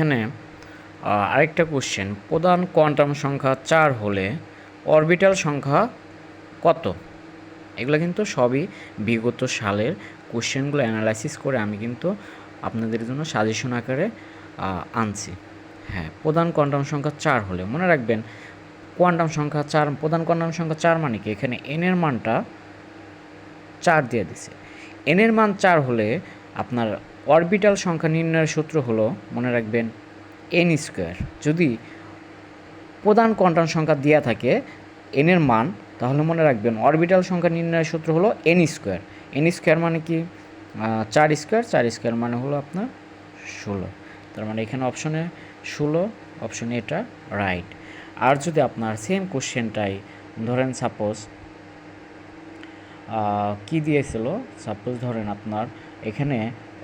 এখানে আরেকটা কোশ্চেন প্রধান কোয়ান্টাম সংখ্যা চার হলে অরবিটাল সংখ্যা কত? এগুলো কিন্তু সবই বিগত সালের কোশ্চেনগুলো অ্যানালাইসিস করে আমি কিন্তু আপনাদের জন্য সাজেশন আকারে আনছি। হ্যাঁ প্রধান কোয়ান্টাম সংখ্যা চার হলে, মনে রাখবেন, কোয়ান্টাম সংখ্যা চার, প্রধান কোয়ান্টাম সংখ্যা চার মানে কি? এখানে এনের মানটা চার দিয়ে দিছে। এনের মান চার হলে আপনার অরবিটাল সংখ্যা নির্ণয়ের সূত্র হলো, মনে রাখবেন এন স্কোয়ার যদি প্রধান কোয়ান্টাম সংখ্যা দেওয়া থাকে এন এর মান, তাহলে মনে রাখবেন অরবিটাল সংখ্যা নির্ণয়ের সূত্র হলো এন স্কোয়ার এন স্কোয়ার মানে কি? চার স্কোয়ার চার স্কোয়ার মানে হলো আপনার ষোলো। তার মানে এখানে অপশনে ষোলো অপশনে এটা রাইট আর যদি আপনার সেম কোশ্চেনটাই ধরেন সাপোজ কি দিয়েছিল? সাপোজ ধরেন আপনার এখানে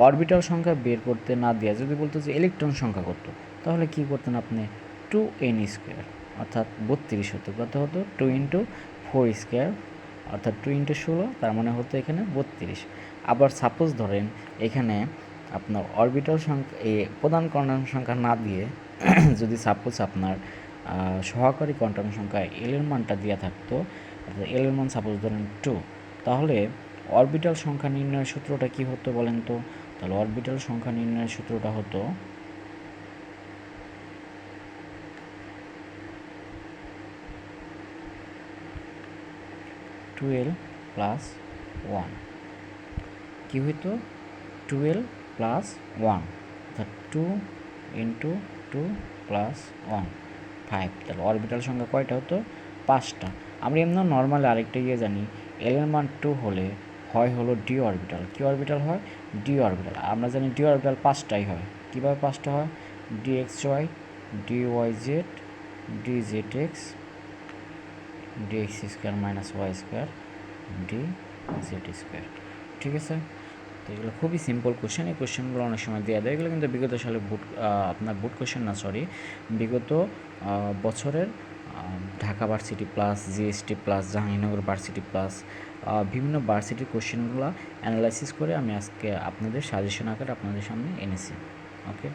অরবিটাল সংখ্যা বের করতে না দিয়ে, যদি বলতো যে ইলেকট্রন সংখ্যা করতো তাহলে কি করতেন আপনি? টু এন স্কোয়ার, অর্থাৎ বত্রিশ হতো। কত হতো? টু ইন্টু ফোর স্কোয়ার, অর্থাৎ টু ইন্টু ষোলো, তার মানে হতো এখানে বত্রিশ। আবার সাপোজ ধরেন, এখানে আপনার অরবিটাল সংখ্যা, এ প্রধান কোয়ান্টাম সংখ্যা না দিয়ে, যদি সাপোজ আপনার সহকারী কোয়ান্টাম সংখ্যা এল এর মানটা দেওয়া থাকতো, অর্থাৎ এল এর মান সাপোজ ধরেন টু, তাহলে অরবিটাল সংখ্যা নির্ণয়ের সূত্রটা কি হতো বলেন তো? তাহলে অরবিটাল সংখ্যা নির্ণয়ের সূত্রটা হতো টুয়েলভ প্লাস ওয়ান কী হইতো? টুয়েলভ প্লাস ওয়ান অর্থাৎ two into two plus one five তাহলে অরবিটাল সংখ্যা কয়টা হতো? পাঁচটা। আমরা এমনি নর্মালি আরেকটা ইয়ে জানি। এল এর মান টু হলে হয় হলো ডি অরবিটাল কি অরবিটাল হয়? ডি অরবিটাল আমরা জানি ডি অরবিটাল পাঁচটাই হয়। কীভাবে পাঁচটা হয়? D x y d y z d z x d x square minus y square d z square ঠিক আছে? তো এগুলো খুবই সিম্পল কোশ্চেন এই কোশ্চেনগুলো অনেক সময় দেওয়া দেয়। এগুলো কিন্তু বিগত সালে বুট আপনার বুট কোশ্চেন না সরি বিগত বছরের Dhaka varsity plus GST plus Jahangirnagar varsity plus বিভিন্ন ভার্সিটির কোশ্চেনগুলো অ্যানালাইসিস করে আমি আজকে আপনাদের সাজেশন আকারে আপনাদের সামনে এনেছি ওকে